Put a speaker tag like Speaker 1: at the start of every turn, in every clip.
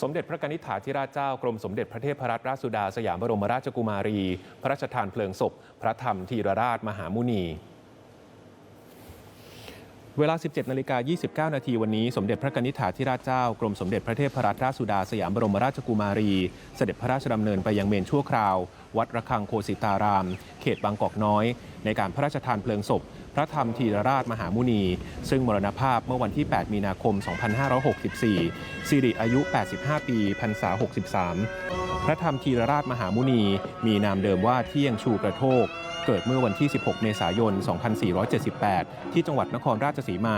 Speaker 1: สมเด็จพระกนิษฐาธิราชเจ้ากรมสมเด็จพระเทพรัตนราชสุดาสยามบรมราชกุมารี พระราชทานเพลิงศพ พระธรรมธีรราชมหามุนี เวลา 17นาฬิกา29 นาทีวันนี้ สมเด็จพระกนิษฐาธิราชเจ้ากรมสมเด็จพระเทพรัตนราชสุดาสยามบรมราชกุมารี เสด็จพระราชดำเนินไปยังเมนชั่วคราว วัดระฆังโคสิตาราม เขตบางกอกน้อย ในการพระราชทานเพลิงศพ พระธรรมธีรราชมหามุนี ซึ่งมรณภาพเมื่อวันที่ 8 มีนาคม 2564 สิริอายุ 85 ปีพรรษา 63 พระธรรมธีรราชมหามุนี มีนามเดิมว่าเที่ยงชูกระโทก เกิดเมื่อวันที่ 16 เมษายน 2478 ที่จังหวัดนครราชสีมา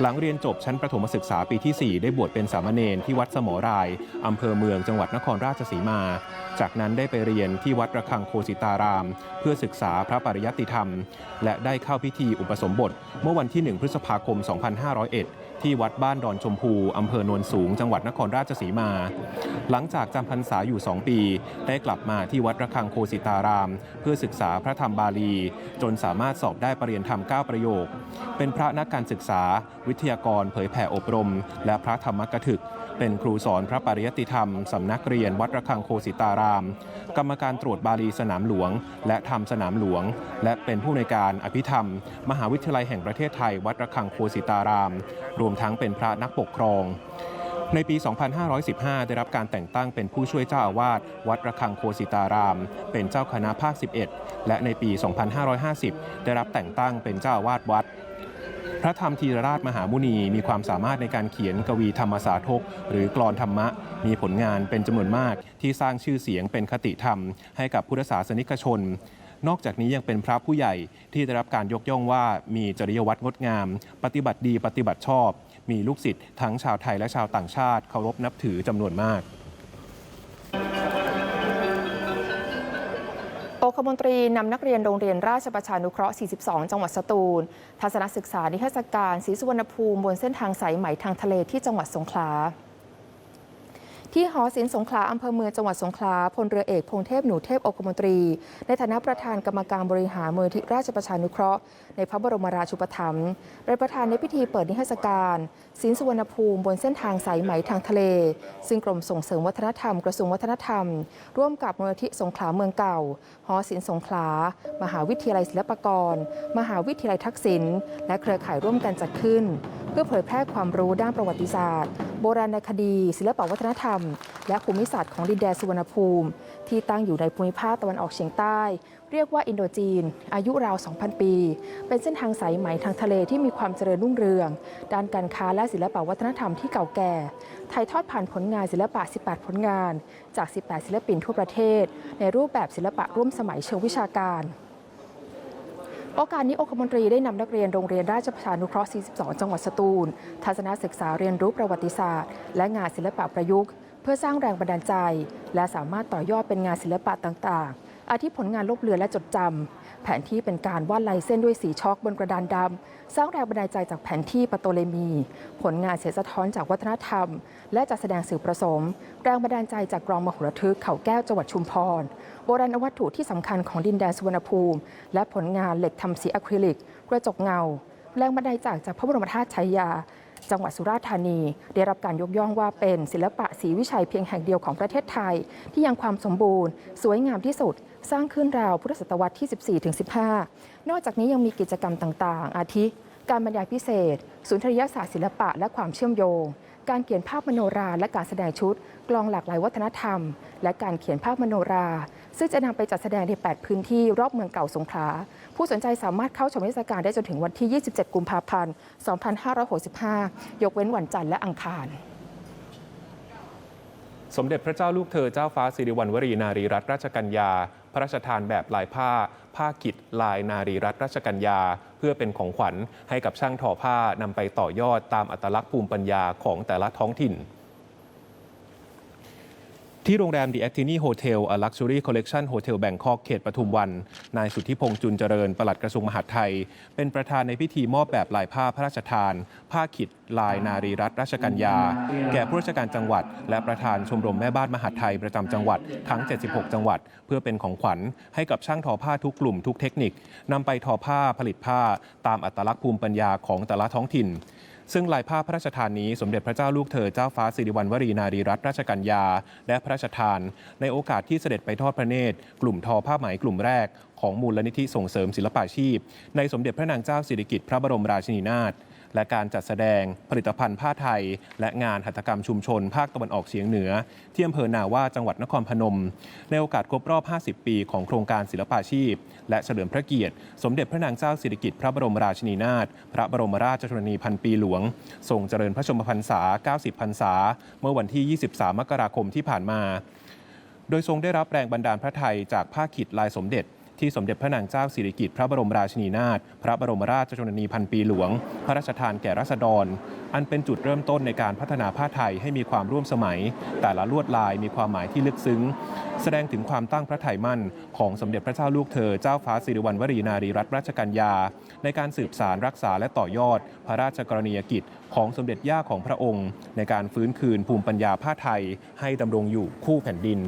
Speaker 1: หลังเรียนจบชั้นประถมศึกษาปีที่ 4 ได้บวชเป็นสามเณรที่วัดสมอราย อำเภอเมืองจังหวัดนครราชสีมา จากนั้นได้ไปเรียนที่วัดระฆังโคสิตาราม เพื่อศึกษาพระปริยัติธรรม และได้เข้าพิธีอุปสมบท เมื่อวันที่ 1 พฤษภาคม 2501ที่วัดบ้านดอนชมพู อำเภอโนนสูง จังหวัดนครราชสีมา หลังจากจำพรรษาอยู่ 2 ปี ได้กลับมาที่วัดระฆังโคสิตาราม เพื่อศึกษาพระธรรมบาลี จนสามารถสอบได้ปรริญญาธรรม 9 ประโยค เป็นพระนักการศึกษา วิทยากร เผยแผ่อบรม และพระธรรมกถึก เป็นครูสอนพระปริยติธรรม สำนักเรียนวัดระฆังโคสิตาราม กรรมการตรวจบาลีสนามหลวง และธรรมสนามหลวง และเป็นผู้ในการอภิธรรม มหาวิทยาลัยแห่งประเทศไทย วัดระฆังโคสิตาราม รวมทั้งเป็นพระนักปกครอง ในปี 2515 ได้รับการแต่งตั้งเป็นผู้ช่วยเจ้าอาวาสวัดระฆังโคสิตาราม เป็นเจ้าคณะภาค 11 และในปี 2550 ได้รับแต่งตั้งเป็นเจ้าอาวาสวัดพระธรรมธีรราชมหามุนีมีความสามารถในการเขียนกวีธรรมสาทก หรือกลอนธรรมะ มีผลงานเป็นจำนวนมากที่สร้างชื่อเสียงเป็นคติธรรม ให้กับพุทธศาสนิกชน นอกจากนี้ยังเป็นพระผู้ใหญ่ที่ได้รับการยกย่องว่ามีจริยวัตรงดงาม ปฏิบัติดีปฏิบัติชอบ มีลูกศิษย์ทั้งชาวไทยและชาวต่างชาติเคารพนับถือจำนวนมาก
Speaker 2: องคมนตรีนำนักเรียนโรงเรียนราชประชานุเคราะห์ 42 จังหวัดสตูล ทัศนศึกษานิทรรศการศรีสุวรรณภูมิบนเส้นทางสายไหมทางทะเลที่จังหวัดสงขลา ที่หอศิลป์สงขลาอำเภอเมืองจังหวัดสงขลาพลเรือเอกพงเทพหนูเทพองคมนตรี ในฐานะประธานกรรมการบริหารมูลที่ราชประชานุเคราะห์ ในพระบรมราชูปถัมภ์เป็นประธานในพิธีเปิดนิทรรศการศิลป์สุวรรณภูมิบนเส้นทางสายไหมทางทะเล ซึ่งกรมส่งเสริมวัฒนธรรมกระทรวงวัฒนธรรม ร่วมกับมูลที่สงขลาเมืองเก่า หอศิลป์สงขลา มหาวิทยาลัยศิลปากร มหาวิทยาลัยทักษิณและเครือข่ายร่วมกันจัดขึ้น เพื่อเผยแพร่ความรู้ด้านประวัติศาสตร์ โบราณคดี ศิลปวัฒนธรรม และภูมิศาสตร์ของดินแดนสุวรรณภูมิ ที่ตั้งอยู่ในภูมิภาคตะวันออกเฉียงใต้ เรียกว่าอินโดจีน อายุราว 2,000 ปี เป็นเส้นทางสายไหมทางทะเลที่มีความเจริญรุ่งเรือง ด้านการค้าและศิลปวัฒนธรรมที่เก่าแก่ถ่ายทอดผ่านผลงานศิลปะ 18 ผลงาน จาก 18 ศิลปินทั่วประเทศ ในรูปแบบศิลปะร่วมสมัยเชิงวิชาการ โอกาสนี้องคมนตรีได้นำนักเรียนโรงเรียนราชประชานุเคราะห์ 42 จังหวัดสตูล ทัศนศึกษาเรียนรู้ประวัติศาสตร์ และงานศิลปะประยุกต์ เพื่อสร้างแรงบันดาลใจ และสามารถต่อยอดเป็นงานศิลปะต่างๆ อาทิผลงานลบเลือนและจดจำ แผนที่เป็นการวาดลายเส้นด้วยสีช็อกบนกระดานดำสร้างแรงบันดาลใจจากแผนที่ปะโตเลมี ผลงานเสียสะท้อนจากวัฒนธรรม และจัดแสดงสื่อผสม แรงบันดาลใจจากกรองมโหรทึกเขาแก้วจังหวัดชุมพร โบราณวัตถุที่สำคัญของดินแดนสุวรรณภูมิ และผลงานเหล็กทำสีอะคริลิก กระจกเงา แรงบันดาลใจจากพระบรมธาตุชัยยา จังหวัดสุราษฎร์ธานี ได้รับการยกย่องว่าเป็นศิลปะศรีวิชัยเพียงแห่งเดียวของประเทศไทย ที่ยังความสมบูรณ์ สวยงามที่สุด สร้างขึ้นราวพุทธศตวรรษที่ 14-15 นอกจากนี้ยังมีกิจกรรมต่างๆ อาทิ การบรรยายพิเศษ ศูนย์ทรยศาสตร์ศิลปะและความเชื่อมโยง การเขียนภาพมโนราและการแสดงชุด กลองหลากหลายวัฒนธรรม และการเขียนภาพมโนรา ซึ่งจะนำไปจัดแสดงใน 8 พื้นที่รอบเมืองเก่าสงขลา ผู้สนใจสามารถเข้าชมเทศกาลได้จนถึงวันที่ 27 กุมภาพันธ์ 2565 ยกเว้นวันจันทร์และอังคาร
Speaker 1: สมเด็จพระเจ้าลูกเธอเจ้าฟ้าสิริวัณวรีนารีรัตนราชกัญญา พระราชทานแบบลายผ้า ผ้ากิจลายนารีรัตนราชกัญญา เพื่อเป็นของขวัญให้กับช่างทอผ้านำไปต่อยอดตามอัตลักษณ์ภูมิปัญญาของแต่ละท้องถิ่น ที่โรงแรม The a c t i n i Hotel a Luxury Collection Hotel Bangkok เขตปทุมวัน นายสุทธิพงษ์จุนเจริญปลัดกระทรวงมหาดไทย เป็นประธานในพิธีมอบแบบลายผ้าพระราชทาน ผ้าขิดลายนารีรัตนราชกัญญา แก่ผู้ราชการจังหวัด และประธานชมรมแม่บ้านมหาดไทยประจำจังหวัดทั้ง 76 จังหวัด เพื่อเป็นของขวัญให้กับช่างทอผ้าทุกกลุ่มทุกเทคนิคนำไปทอผ้าผลิตผ้าตามอัตลักษณ์ภูมิปัญญาของแต่ละท้องถิ่น ซึ่งลายผ้าพระราชทานนี้สมเด็จพระเจ้าลูกเธอเจ้าฟ้าสิริวัณวรีนารีรัตนราชกัญญา และพระราชทาน ในโอกาสที่เสด็จไปทอดพระเนตร กลุ่มทอผ้าไหมกลุ่มแรก ของมูลนิธิส่งเสริมศิลปาชีพ ในสมเด็จพระนางเจ้าสิริกิติ์พระบรมราชินีนาถ และการจัดแสดงผลิตภัณฑ์ผ้าไทย และงานหัตถกรรมชุมชน ภาคตะวันออกเฉียงเหนือ ที่อำเภอนาว่าจังหวัดนครพนม ในโอกาสครบรอบ 50 ปีของโครงการศิลปาชีพ และเฉลิมพระเกียรติ สมเด็จพระนางเจ้าสิริกิติ์พระบรมราชินีนาถพระบรมราชชนนีพันปีหลวงทรงเจริญพระชนมพรรษา 90 พรรษา เมื่อวันที่ 23 มกราคมที่ผ่านมา โดยทรงได้รับแรงบันดาลพระไทยจากผ้าขิดลายสมเด็จ ที่สมเด็จพระนางเจ้าสิริกิติ์พระบรมราชินีนาถพระบรมราชชนนีพันปีหลวง พระราชทานแก่รัษฎร อันเป็นจุดเริ่มต้นในการพัฒนาผ้าไทยให้มีความร่วมสมัย แต่ละลวดลายมีความหมายที่ลึกซึ้ง แสดงถึงความตั้งพระไทยมั่น ของสมเด็จพระเจ้าลูกเธอเจ้าฟ้าสิริวัณวรีนารีรัตนราชกัญญา ในการสืบสารรักษาและต่อยอด พระราชกรณียกิจ ของสมเด็จย่าของพระองค์ ในการฟื้นคืนภูมิปัญญาผ้าไทยให้ดำรงอยู่คู่แผ่นดิน